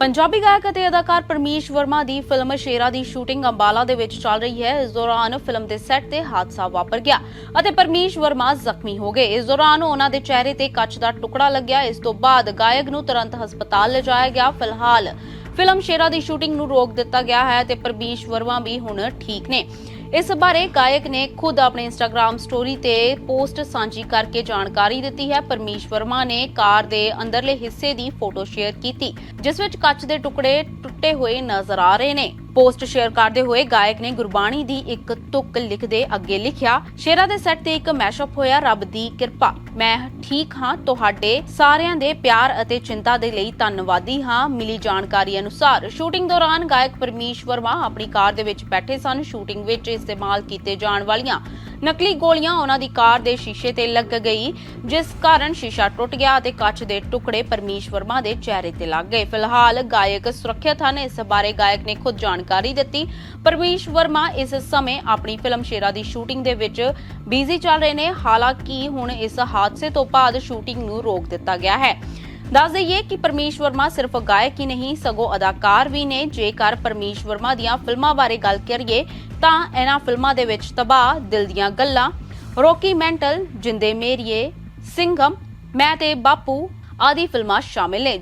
ਪੰਜਾਬੀ ਗਾਇਕ ਅਤੇ ਅਦਾਕਾਰ ਪਰਮੀਸ਼ ਵਰਮਾ ਦੀ ਫਿਲਮ ਸ਼ੇਰਾ ਦੀ ਸ਼ੂਟਿੰਗ ਅੰਬਾਲਾ ਦੇ ਵਿੱਚ ਚੱਲ ਰਹੀ ਹੈ। ਇਸ ਦੌਰਾਨ ਫਿਲਮ ਦੇ ਸੈੱਟ ਤੇ ਹਾਦਸਾ ਵਾਪਰ ਗਿਆ ਅਤੇ ਪਰਮੀਸ਼ ਵਰਮਾ ਜ਼ਖਮੀ ਹੋ ਗਏ। ਇਸ ਦੌਰਾਨ ਉਹਨਾਂ ਦੇ ਚਿਹਰੇ ਤੇ ਕੱਚ ਦਾ ਟੁਕੜਾ ਲੱਗਿਆ। ਇਸ ਤੋਂ ਬਾਅਦ ਗਾਇਕ ਨੂੰ ਤੁਰੰਤ ਹਸਪਤਾਲ ਲਿਜਾਇਆ ਗਿਆ। ਫਿਲਹਾਲ ਫਿਲਮ ਸ਼ੇਰਾ ਦੀ ਸ਼ੂਟਿੰਗ ਨੂੰ ਰੋਕ ਦਿੱਤਾ ਗਿਆ ਹੈ ਤੇ ਪਰਮੀਸ਼ ਵਰਮਾ ਵੀ ਹੁਣ ਠੀਕ ਨੇ। ਇਸ ਬਾਰੇ ਗਾਇਕ ਨੇ ਖੁਦ ਆਪਣੇ ਇੰਸਟਾਗ੍ਰam ਸਟੋਰੀ ਤੇ ਪੋਸਟ ਸਾਂਝੀ ਕਰਕੇ ਜਾਣਕਾਰੀ ਦਿੱਤੀ ਹੈ। ਪਰਮੀਸ਼ ਵਰਮਾ ਨੇ ਕਾਰ ਦੇ ਅੰਦਰਲੇ ਹਿੱਸੇ ਦੀ ਫੋਟੋ ਸ਼ੇਅਰ ਕੀਤੀ, ਜਿਸ ਵਿੱਚ ਕੱਚ ਦੇ ਟੁਕੜੇ ਟੁੱਟੇ ਹੋਏ ਨਜ਼ਰ ਆ ਰਹੇ ਨੇ। ਪੋਸਟ ਸ਼ੇਅਰ ਕਰਦੇ ਹੋਏ ਗਾਇਕ ਨੇ ਗੁਰਬਾਣੀ ਦੀ ਇੱਕ ਤੁਕ ਲਿਖਦੇ ਅੱਗੇ ਲਿਖਿਆ, ਸ਼ੇਰਾ ਦੇ ਸੈੱਟ ਤੇ ਇੱਕ ਮੈਸ਼ਅਪ ਹੋਇਆ ਰੱਬ ਦੀ ਕਿਰਪਾ। ਮੈਂ ਠੀਕ ਹਾਂ, ਤੁਹਾਡੇ ਸਾਰਿਆਂ ਦੇ ਪਿਆਰ ਅਤੇ ਚਿੰਤਾ ਦੇ ਲਈ ਧੰਨਵਾਦੀ ਹਾਂ। ਮਿਲੀ ਜਾਣਕਾਰੀ ਅਨੁਸਾਰ ਸ਼ੂਟਿੰਗ ਦੌਰਾਨ ਗਾਇਕ ਪਰਮੀਸ਼ ਵਰਮਾ ਆਪਣੀ ਕਾਰ ਦੇ ਵਿੱਚ ਬੈਠੇ ਸਨ। ਸ਼ੂਟਿੰਗ ਵਿੱਚ ਇਸਤੇਮਾਲ ਕੀਤੇ ਜਾਣ ਵਾਲੀਆਂ ਨਕਲੀ ਗੋਲੀਆਂ ਉਹਨਾਂ ਦੀ ਕਾਰ ਦੇ ਸ਼ੀਸ਼ੇ ਤੇ ਲੱਗ ਗਈ, ਜਿਸ ਕਾਰਨ ਸ਼ੀਸ਼ਾ ਟੁੱਟ ਗਿਆ ਅਤੇ ਕੱਚ ਦੇ ਟੁਕੜੇ ਪਰਮੀਸ਼ ਵਰਮਾ ਦੇ ਚਿਹਰੇ ਤੇ ਲੱਗ ਗਏ। ਫਿਲਹਾਲ ਗਾਇਕ ਸੁਰੱਖਿਅਤ ਹਨ, ਇਸ ਬਾਰੇ ਗਾਇਕ ਨੇ ਖੁਦ ਜਾਣਕਾਰੀ ਦਿੱਤੀ। ਪਰਮੀਸ਼ ਵਰਮਾ ਇਸ ਸਮੇਂ ਆਪਣੀ ਫਿਲਮ ਸ਼ੇਰਾ ਦੀ ਸ਼ੂਟਿੰਗ ਦੇ ਵਿੱਚ ਬਿਜ਼ੀ ਚੱਲ ਰਹੇ ਨੇ, ਹਾਲਾਂਕਿ ਹੁਣ ਇਸ ਹਾਦਸੇ ਤੋਂ ਬਾਅਦ ਸ਼ੂਟਿੰਗ ਨੂੰ ਰੋਕ ਦਿੱਤਾ ਗਿਆ ਹੈ। ਦੱਸ ਦਈਏ ਕਿ ਪਰਮੀਸ਼ ਵਰਮਾ ਸਿਰਫ ਗਾਇਕ ਹੀ ਨਹੀਂ, ਸਗੋਂ ਅਦਾਕਾਰ ਵੀ ਨੇ। ਜੇਕਰ ਪਰਮੀਸ਼ ਵਰਮਾ ਦੀਆਂ ਫਿਲਮਾਂ ਬਾਰੇ ਗੱਲ ਕਰੀਏ, ਤਾਂ ਇਹਨਾਂ ਫਿਲਮਾਂ ਦੇ ਵਿੱਚ ਤਬਾਹ ਦਿਲ ਦੀਆਂ ਗੱਲਾਂ, ਰੋਕੀ ਮੈਂਟਲ, ਜਿੰਦੇ ਮੇਰੀਏ ਸਿੰਘਮ ਮੈਂ ਤੇ ਬਾਪੂ ਆਦਿ ਫਿਲਮਾਂ ਸ਼ਾਮਿਲ ਨੇ।